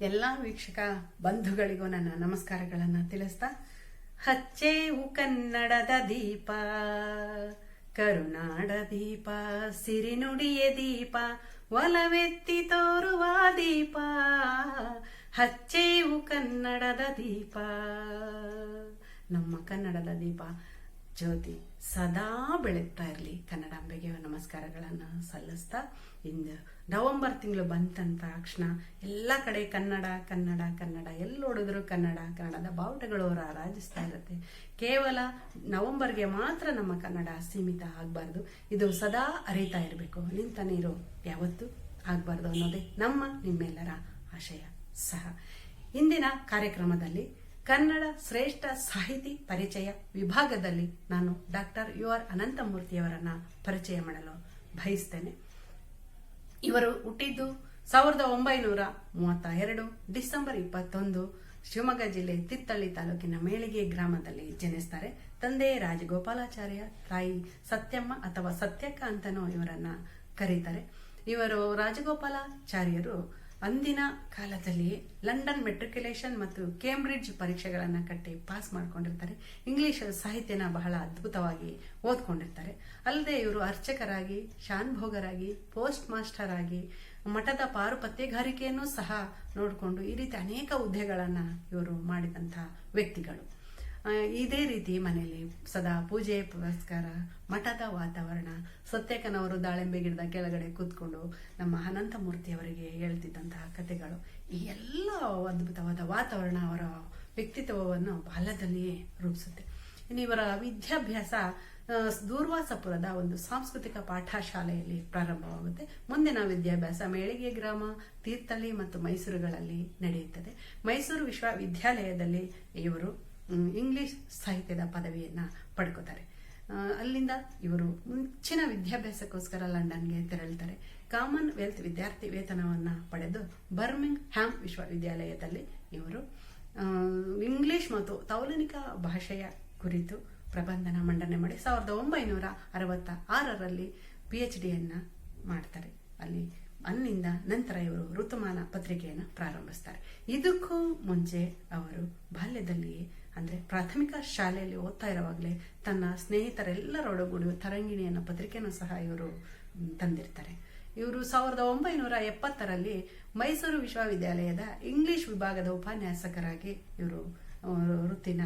ಎಲ್ಲ ವೀಕ್ಷಕ ಬಂಧುಗಳಿಗೂ ನನ್ನ ನಮಸ್ಕಾರಗಳನ್ನು ತಿಳಿಸ್ತಾ ಹಚ್ಚೇವು ಕನ್ನಡದ ದೀಪ, ಕರುನಾಡ ದೀಪ, ಸಿರಿನುಡಿಯ ದೀಪ, ಒಲವೆತ್ತಿ ತೋರುವ ದೀಪ ಹಚ್ಚೇವು ಕನ್ನಡದ ದೀಪ, ನಮ್ಮ ಕನ್ನಡದ ದೀಪ ಜ್ಯೋತಿ ಸದಾ ಬೆಳಗ್ತಾ ಇರಲಿ ಕನ್ನಡಾಂಬೆಗೆ. ನಮಸ್ಕಾರಗಳನ್ನು ಸಲ್ಲಿಸ್ತಾ ಇಂದು ನವೆಂಬರ್ ತಿಂಗಳು ಬಂತಂತ ತಕ್ಷಣ ಎಲ್ಲ ಕಡೆ ಕನ್ನಡ ಕನ್ನಡ ಕನ್ನಡ ಎಲ್ಲಿ ನೋಡಿದ್ರು ಕನ್ನಡ, ಕನ್ನಡದ ಬಾವುಟಗಳು ರಾರಾಜಿಸ್ತಾ ಇರುತ್ತೆ. ಕೇವಲ ನವಂಬರ್ಗೆ ಮಾತ್ರ ನಮ್ಮ ಕನ್ನಡ ಸೀಮಿತ ಆಗಬಾರ್ದು. ಇದು ಸದಾ ಅರಿತಾ ಇರಬೇಕು. ನಿಂತ ಇರೋ ಯಾವತ್ತೂ ಆಗಬಾರ್ದು ಅನ್ನೋದೇ ನಮ್ಮ ನಿಮ್ಮೆಲ್ಲರ ಆಶಯ. ಸಹ. ಇಂದಿನ ಕಾರ್ಯಕ್ರಮದಲ್ಲಿ ಕನ್ನಡ ಶ್ರೇಷ್ಠ ಸಾಹಿತಿ ಪರಿಚಯ ವಿಭಾಗದಲ್ಲಿ ನಾನು ಡಾಕ್ಟರ್ ಯು ಆರ್ ಅನಂತಮೂರ್ತಿಯವರನ್ನ ಪರಿಚಯ ಮಾಡಲು ಬಯಸ್ತೇನೆ. ಇವರು ಹುಟ್ಟಿದ್ದು ಸಾವಿರದ ಒಂಬೈನೂರ ಮೂವತ್ತ ಎರಡು ಡಿಸೆಂಬರ್ ಇಪ್ಪತ್ತೊಂದು ಶಿವಮೊಗ್ಗ ಜಿಲ್ಲೆ ತಿತ್ತಳ್ಳಿ ತಾಲೂಕಿನ ಮೇಳಿಗೆ ಗ್ರಾಮದಲ್ಲಿ ಜನಿಸ್ತಾರೆ. ತಂದೆ ರಾಜಗೋಪಾಲಾಚಾರ್ಯ, ತಾಯಿ ಸತ್ಯಮ್ಮ ಅಥವಾ ಸತ್ಯಕ್ಕ ಅಂತನೂ ಇವರನ್ನ ಕರೀತಾರೆ. ಇವರು ರಾಜಗೋಪಾಲಾಚಾರ್ಯರು ಅಂದಿನ ಕಾಲದಲ್ಲಿ ಲಂಡನ್ ಮೆಟ್ರಿಕ್ಯುಲೇಷನ್ ಮತ್ತು ಕೇಂಬ್ರಿಡ್ಜ್ ಪರೀಕ್ಷೆಗಳನ್ನು ಕಟ್ಟಿ ಪಾಸ್ ಮಾಡಿಕೊಂಡಿರ್ತಾರೆ. ಇಂಗ್ಲಿಷ್ ಸಾಹಿತ್ಯನ ಬಹಳ ಅದ್ಭುತವಾಗಿ ಓದ್ಕೊಂಡಿರ್ತಾರೆ. ಅಲ್ಲದೆ ಇವರು ಅರ್ಚಕರಾಗಿ, ಶಾನ್ಭೋಗರಾಗಿ, ಪೋಸ್ಟ್ ಮಾಸ್ಟರ್ ಆಗಿ ಮಠದ ಪಾರುಪತ್ಯಗಾರಿಕೆಯನ್ನು ಸಹ ನೋಡಿಕೊಂಡು ಈ ರೀತಿ ಅನೇಕ ಹುದ್ದೆಗಳನ್ನು ಇವರು ಮಾಡಿದಂಥ ವ್ಯಕ್ತಿಗಳು. ಇದೇ ರೀತಿ ಮನೆಯಲ್ಲಿ ಸದಾ ಪೂಜೆ, ಪುರಸ್ಕಾರ, ಮಠದ ವಾತಾವರಣ ಸತ್ಯಕನವರು ದಾಳಿಂಬೆ ಗಿಡದ ಕೆಳಗಡೆ ಕೂತ್ಕೊಂಡು ನಮ್ಮ ಅನಂತಮೂರ್ತಿಯವರಿಗೆ ಹೇಳ್ತಿದ್ದಂತಹ ಕಥೆಗಳು. ಈ ಎಲ್ಲ ಅದ್ಭುತವಾದ ವಾತಾವರಣ ಅವರ ವ್ಯಕ್ತಿತ್ವವನ್ನು ಬಾಲ್ಯದಲ್ಲಿಯೇ ರೂಪಿಸುತ್ತೆ. ಇನ್ನು ಇವರ ವಿದ್ಯಾಭ್ಯಾಸ ದೂರ್ವಾಸಪುರದ ಒಂದು ಸಾಂಸ್ಕೃತಿಕ ಪಾಠಶಾಲೆಯಲ್ಲಿ ಪ್ರಾರಂಭವಾಗುತ್ತೆ. ಮುಂದಿನ ವಿದ್ಯಾಭ್ಯಾಸ ಮೇಳಿಗೆ ಗ್ರಾಮ, ತೀರ್ಥಹಳ್ಳಿ ಮತ್ತು ಮೈಸೂರುಗಳಲ್ಲಿ ನಡೆಯುತ್ತದೆ. ಮೈಸೂರು ವಿಶ್ವವಿದ್ಯಾಲಯದಲ್ಲಿ ಇವರು ಇಂಗ್ಲಿಷ್ ಸಾಹಿತ್ಯದ ಪದವಿಯನ್ನು ಪಡ್ಕೋತಾರೆ. ಅಲ್ಲಿಂದ ಇವರು ಮುಂಚಿನ ವಿದ್ಯಾಭ್ಯಾಸಕ್ಕೋಸ್ಕರ ಲಂಡನ್ಗೆ ತೆರಳುತ್ತಾರೆ ಕಾಮನ್ವೆಲ್ತ್ ವಿದ್ಯಾರ್ಥಿ ವೇತನವನ್ನು ಪಡೆದು ಬರ್ಮಿಂಗ್ ಹ್ಯಾಮ್ ವಿಶ್ವವಿದ್ಯಾಲಯದಲ್ಲಿ ಇವರು ಇಂಗ್ಲಿಷ್ ಮತ್ತು ತೌಲನಿಕ ಭಾಷೆಯ ಕುರಿತು ಪ್ರಬಂಧನ ಮಂಡನೆ ಮಾಡಿ ಸಾವಿರದ ಒಂಬೈನೂರ ಅರವತ್ತ ಆರರಲ್ಲಿ ಪಿ ಎಚ್ ಡಿಯನ್ನು ಮಾಡ್ತಾರೆ. ಅಲ್ಲಿ, ಅಲ್ಲಿಂದ ನಂತರ ಇವರು ಋತುಮಾನ ಪತ್ರಿಕೆಯನ್ನು ಪ್ರಾರಂಭಿಸ್ತಾರೆ. ಇದಕ್ಕೂ ಮುಂಚೆ ಅವರು ಬಾಲ್ಯದಲ್ಲಿಯೇ ಅಂದ್ರೆ ಪ್ರಾಥಮಿಕ ಶಾಲೆಯಲ್ಲಿ ಓದ್ತಾ ಇರುವಾಗಲೇ ತನ್ನ ಸ್ನೇಹಿತರೆಲ್ಲರೊಡಗೂಡಿ ತರಂಗಿಣಿ ಅನ್ನೋ ಪತ್ರಿಕೆಯನ್ನು ಸಹ ಇವರು ತಂದಿರ್ತಾರೆ. ಇವರು ಸಾವಿರದ ಒಂಬೈನೂರ ಎಪ್ಪತ್ತರಲ್ಲಿ ಮೈಸೂರು ವಿಶ್ವವಿದ್ಯಾಲಯದ ಇಂಗ್ಲಿಷ್ ವಿಭಾಗದ ಉಪನ್ಯಾಸಕರಾಗಿ ಇವರು ವೃತ್ತಿನ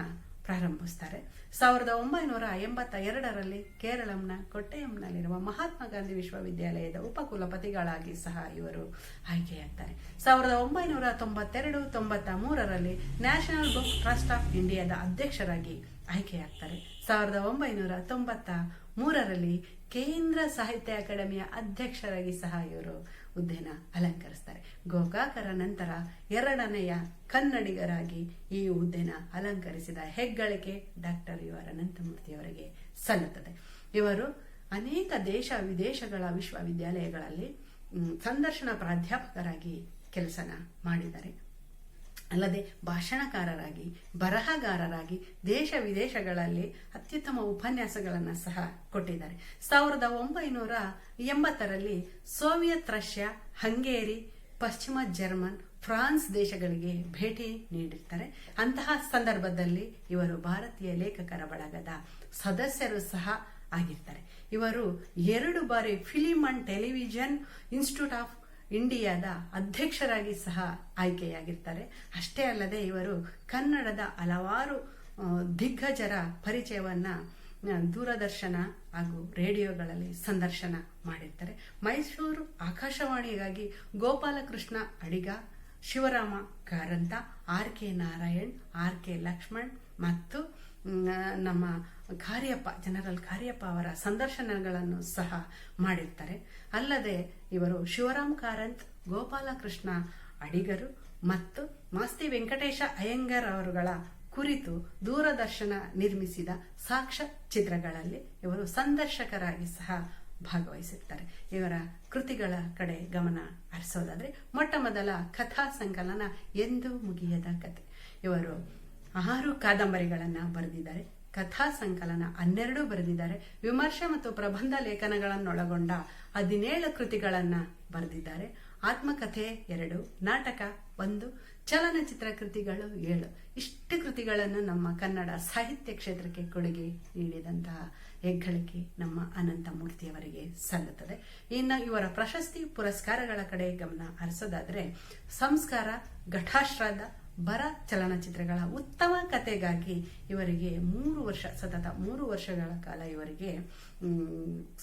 ಪ್ರಾರಂಭಿಸ್ತಾರೆ. ಸಾವಿರದ ಒಂಬೈನೂರ ಎಂಬತ್ತ ಎರಡರಲ್ಲಿ ಕೇರಳಂನ ಕೊಟ್ಟೆಯಂನಲ್ಲಿರುವ ಮಹಾತ್ಮ ಗಾಂಧಿ ವಿಶ್ವವಿದ್ಯಾಲಯದ ಉಪಕುಲಪತಿಗಳಾಗಿ ಸಹ ಇವರು ಆಯ್ಕೆಯಾಗ್ತಾರೆ. ಸಾವಿರದ ಒಂಬೈನೂರ ತೊಂಬತ್ತೆರಡು ತೊಂಬತ್ತ ಮೂರರಲ್ಲಿ ನ್ಯಾಷನಲ್ ಬುಕ್ ಟ್ರಸ್ಟ್ ಆಫ್ ಇಂಡಿಯಾದ ಅಧ್ಯಕ್ಷರಾಗಿ ಆಯ್ಕೆಯಾಗ್ತಾರೆ. ಸಾವಿರದ ಒಂಬೈನೂರ ತೊಂಬತ್ತ ಮೂರರಲ್ಲಿ ಕೇಂದ್ರ ಸಾಹಿತ್ಯ ಅಕಾಡೆಮಿಯ ಅಧ್ಯಕ್ಷರಾಗಿ ಸಹ ಇವರು ಹುದ್ದೆನ ಅಲಂಕರಿಸ್ತಾರೆ. ಗೋಕಾಕರ ನಂತರ ಎರಡನೆಯ ಕನ್ನಡಿಗರಾಗಿ ಈ ಹುದ್ದೆನ ಅಲಂಕರಿಸಿದ ಹೆಗ್ಗಳಿಕೆ ಡಾಕ್ಟರ್ ಯು ಆರ್ ಅನಂತಮೂರ್ತಿಯವರಿಗೆ ಸಲ್ಲುತ್ತದೆ. ಇವರು ಅನೇಕ ದೇಶ ವಿದೇಶಗಳ ವಿಶ್ವವಿದ್ಯಾಲಯಗಳಲ್ಲಿ ಸಂದರ್ಶನ ಪ್ರಾಧ್ಯಾಪಕರಾಗಿ ಕೆಲಸನ ಮಾಡಿದ್ದಾರೆ. ಅಲ್ಲದೆ ಭಾಷಣಕಾರರಾಗಿ, ಬರಹಗಾರರಾಗಿ ದೇಶ ವಿದೇಶಗಳಲ್ಲಿ ಅತ್ಯುತ್ತಮ ಉಪನ್ಯಾಸಗಳನ್ನು ಸಹ ಕೊಟ್ಟಿದ್ದಾರೆ. ಸಾವಿರದ ಒಂಬೈನೂರ ಎಂಬತ್ತರಲ್ಲಿ ಸೋವಿಯತ್ ರಷ್ಯಾ, ಹಂಗೇರಿ, ಪಶ್ಚಿಮ ಜರ್ಮನ್, ಫ್ರಾನ್ಸ್ ದೇಶಗಳಿಗೆ ಭೇಟಿ ನೀಡಿರ್ತಾರೆ. ಅಂತಹ ಸಂದರ್ಭದಲ್ಲಿ ಇವರು ಭಾರತೀಯ ಲೇಖಕರ ಬಳಗದ ಸದಸ್ಯರು ಸಹ ಆಗಿರ್ತಾರೆ. ಇವರು ಎರಡು ಬಾರಿ film and television institute of ಇಂಡಿಯಾದ ಅಧ್ಯಕ್ಷರಾಗಿ ಸಹ ಆಯ್ಕೆಯಾಗಿರ್ತಾರೆ. ಅಷ್ಟೇ ಅಲ್ಲದೆ ಇವರು ಕನ್ನಡದ ಹಲವಾರು ದಿಗ್ಗಜರ ಪರಿಚಯವನ್ನು ದೂರದರ್ಶನ ಹಾಗೂ ರೇಡಿಯೋಗಳಲ್ಲಿ ಸಂದರ್ಶನ ಮಾಡಿರ್ತಾರೆ. Mysuru ಆಕಾಶವಾಣಿಗಾಗಿ Gopalakrishna Adiga Shivarama Karanth, R K Narayan, R K Laxman ಮತ್ತು ನಮ್ಮ ಕಾರ್ಯಪ್ಪ, ಜನರಲ್ ಕಾರ್ಯಪ್ಪ ಅವರ ಸಂದರ್ಶನಗಳನ್ನು ಸಹ ಮಾಡಿರ್ತಾರೆ. ಅಲ್ಲದೆ ಇವರು ಶಿವರಾಮ್ ಕಾರಂತ್, ಗೋಪಾಲಕೃಷ್ಣ ಅಡಿಗರು ಮತ್ತು ಮಾಸ್ತಿ ವೆಂಕಟೇಶ ಅಯ್ಯಂಗರ್ ಅವರುಗಳ ಕುರಿತು ದೂರದರ್ಶನ ನಿರ್ಮಿಸಿದ ಸಾಕ್ಷ್ಯ ಚಿತ್ರಗಳಲ್ಲಿ ಇವರು ಸಂದರ್ಶಕರಾಗಿ ಸಹ ಭಾಗವಹಿಸಿರ್ತಾರೆ. ಇವರ ಕೃತಿಗಳ ಕಡೆ ಗಮನ ಹರಿಸೋದಾದರೆ, ಮೊಟ್ಟ ಮೊದಲ ಕಥಾ ಸಂಕಲನ ಎಂದು ಮುಗಿಯದ ಕತೆ ಇವರು ಆರು ಕಾದಂಬರಿಗಳನ್ನು ಬರೆದಿದ್ದಾರೆ. ಕಥಾ ಸಂಕಲನ ಹನ್ನೆರಡು ಬರೆದಿದ್ದಾರೆ. ವಿಮರ್ಶೆ ಮತ್ತು ಪ್ರಬಂಧ ಲೇಖನಗಳನ್ನೊಳಗೊಂಡ ಹದಿನೇಳು ಕೃತಿಗಳನ್ನು ಬರೆದಿದ್ದಾರೆ. ಆತ್ಮಕಥೆ ಎರಡು, ನಾಟಕ ಒಂದು ಚಲನಚಿತ್ರ ಕೃತಿಗಳು ಏಳು. ಇಷ್ಟು ಕೃತಿಗಳನ್ನು ನಮ್ಮ ಕನ್ನಡ ಸಾಹಿತ್ಯ ಕ್ಷೇತ್ರಕ್ಕೆ ಕೊಡುಗೆ ನೀಡಿದಂತಹ ಹೆಗ್ಗಳಿಕೆ ನಮ್ಮ ಅನಂತ ಮೂರ್ತಿಯವರಿಗೆ ಸಲ್ಲುತ್ತದೆ. ಇನ್ನು ಇವರ ಪ್ರಶಸ್ತಿ ಪುರಸ್ಕಾರಗಳ ಕಡೆ ಗಮನ ಹರಿಸೋದಾದರೆ, ಸಂಸ್ಕಾರ ಘಟಾಶ್ರಾದ ಬರ ಚಲನಚಿತ್ರಗಳ ಉತ್ತಮ ಕಥೆಗಾಗಿ ಇವರಿಗೆ ಮೂರು ವರ್ಷ, ಸತತ ಮೂರು ವರ್ಷಗಳ ಕಾಲ ಇವರಿಗೆ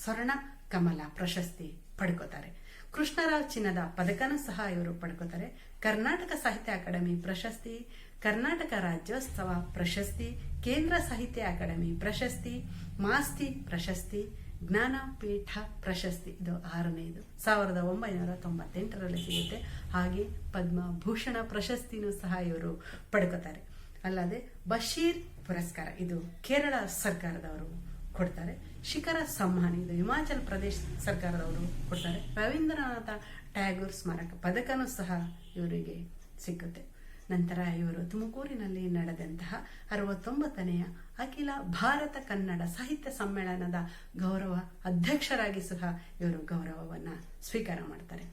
ಸ್ವರ್ಣ ಕಮಲ ಪ್ರಶಸ್ತಿ ಪಡ್ಕೋತಾರೆ. ಕೃಷ್ಣರಾವ್ ಚಿನ್ನದ ಪದಕನೂ ಸಹ ಇವರು ಪಡ್ಕೋತಾರೆ. ಕರ್ನಾಟಕ ಸಾಹಿತ್ಯ ಅಕಾಡೆಮಿ ಪ್ರಶಸ್ತಿ, ಕರ್ನಾಟಕ ರಾಜ್ಯೋತ್ಸವ ಪ್ರಶಸ್ತಿ, ಕೇಂದ್ರ ಸಾಹಿತ್ಯ ಅಕಾಡೆಮಿ ಪ್ರಶಸ್ತಿ, ಮಾಸ್ತಿ ಪ್ರಶಸ್ತಿ, ಜ್ಞಾನಪೀಠ ಪ್ರಶಸ್ತಿ. ಇದು ಆರನೇದು ಸಾವಿರದ ಒಂಬೈನೂರ ತೊಂಬತ್ತೆಂಟರಲ್ಲಿ ಸಿಗುತ್ತೆ. ಹಾಗೆ ಪದ್ಮಭೂಷಣ ಪ್ರಶಸ್ತಿನೂ ಸಹ ಇವರು ಪಡ್ಕೋತಾರೆ. ಅಲ್ಲದೆ ಬಶೀರ್ ಪುರಸ್ಕಾರ. ಇದು ಕೇರಳ ಸರ್ಕಾರದವರು ಕೊಡ್ತಾರೆ. ಶಿಖರ ಸಮ್ಮಾನ ಇದು. ಹಿಮಾಚಲ ಪ್ರದೇಶ ಸರ್ಕಾರದವರು ಕೊಡ್ತಾರೆ. ರವೀಂದ್ರನಾಥ ಟ್ಯಾಗೂರ್ ಸ್ಮಾರಕ ಪದಕನೂ ಸಹ ಇವರಿಗೆ ಸಿಕ್ಕುತ್ತೆ ನಂತರ ಇವರು ತುಮಕೂರಿನಲ್ಲಿ ನಡೆದಂತಹ ಅರವತ್ತೊಂಬತ್ತನೆಯ ಅಖಿಲ ಭಾರತ ಕನ್ನಡ ಸಾಹಿತ್ಯ ಸಮ್ಮೇಳನದ ಗೌರವ ಅಧ್ಯಕ್ಷರಾಗಿ ಸಹ ಇವರು ಗೌರವವನ್ನು ಸ್ವೀಕಾರ ಮಾಡ್ತಾರೆ.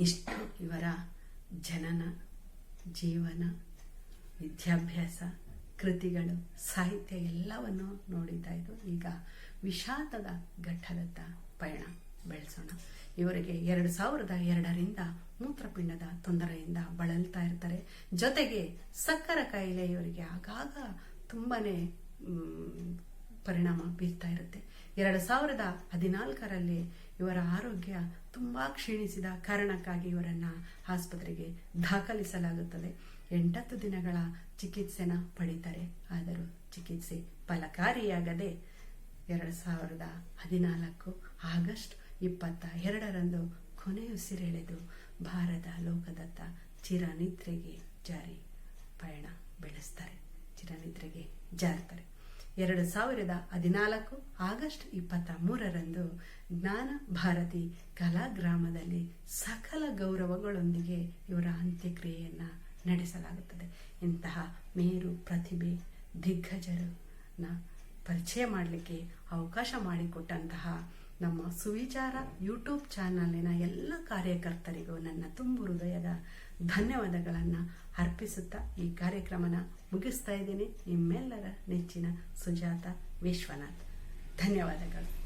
ಇಷ್ಟು ಇವರ ಜನನ, ಜೀವನ, ವಿದ್ಯಾಭ್ಯಾಸ. ಕೃತಿಗಳು ಸಾಹಿತ್ಯ ಎಲ್ಲವನ್ನು ನೋಡಿದ್ದಾಯಿತು ಈಗ ವಿಷಾದದ ಘಟ್ಟದತ್ತ ಪಯಣ ಬೆಳೆಸೋಣ. ಇವರಿಗೆ ಎರಡು ಸಾವಿರದ ಎರಡರಿಂದ ಮೂತ್ರಪಿಂಡದ ತೊಂದರೆಯಿಂದ ಬಳಲ್ತಾ ಇರ್ತಾರೆ. ಜೊತೆಗೆ ಸಕ್ಕರೆ ಕಾಯಿಲೆ ಇವರಿಗೆ ಆಗಾಗ ತುಂಬಾ ಪರಿಣಾಮ ಬೀರ್ತಾ ಇರುತ್ತೆ. ಎರಡು ಸಾವಿರದ ಹದಿನಾಲ್ಕರಲ್ಲಿ ಇವರ ಆರೋಗ್ಯ ತುಂಬಾ ಕ್ಷೀಣಿಸಿದ ಕಾರಣಕ್ಕಾಗಿ ಇವರನ್ನ ಆಸ್ಪತ್ರೆಗೆ ದಾಖಲಿಸಲಾಗುತ್ತದೆ. ಎಂಟತ್ತು ದಿನಗಳ ಚಿಕಿತ್ಸೆನ ಪಡಿತಾರೆ. ಆದರೂ ಚಿಕಿತ್ಸೆ ಫಲಕಾರಿಯಾಗದೆ ಎರಡು ಸಾವಿರದ ಹದಿನಾಲ್ಕು ಆಗಸ್ಟ್ ಇಪ್ಪತ್ತ ಎರಡರಂದು ಕೊನೆಯುಸಿರೆಳೆದು ಭಾರತ ಲೋಕದತ್ತ ಚಿರನಿದ್ರೆಗೆ ಜಾರಿ ಪಯಣ ಬೆಳೆಸ್ತಾರೆ. ಚಿರನಿದ್ರೆಗೆ ಜಾರ್ತಾರೆ ಎರಡು ಸಾವಿರದ ಹದಿನಾಲ್ಕು ಆಗಸ್ಟ್ ಇಪ್ಪತ್ತ ಮೂರರಂದು ಜ್ಞಾನ ಭಾರತಿ ಕಲಾಗ್ರಾಮದಲ್ಲಿ ಸಕಲ ಗೌರವಗಳೊಂದಿಗೆ ಇವರ ಅಂತ್ಯಕ್ರಿಯೆಯನ್ನು ನಡೆಸಲಾಗುತ್ತದೆ. ಇಂತಹ ಮೇರು ಪ್ರತಿಭೆ, ದಿಗ್ಗಜರನ್ನ ಪರಿಚಯ ಮಾಡಲಿಕ್ಕೆ ಅವಕಾಶ ಮಾಡಿಕೊಟ್ಟಂತಹ ನಮ್ಮ ಸುವಿಚಾರ ಯೂಟ್ಯೂಬ್ ಚಾನಲಿನ ಎಲ್ಲ ಕಾರ್ಯಕರ್ತರಿಗೂ ನನ್ನ ತುಂಬು ಹೃದಯದ ಧನ್ಯವಾದಗಳನ್ನು ಅರ್ಪಿಸುತ್ತಾ ಈ ಕಾರ್ಯಕ್ರಮನ ಮುಗಿಸ್ತಾ ಇದ್ದೀನಿ. ನಿಮ್ಮೆಲ್ಲರ ನೆಚ್ಚಿನ ಸುಜಾತ ವಿಶ್ವನಾಥ್. ಧನ್ಯವಾದಗಳು.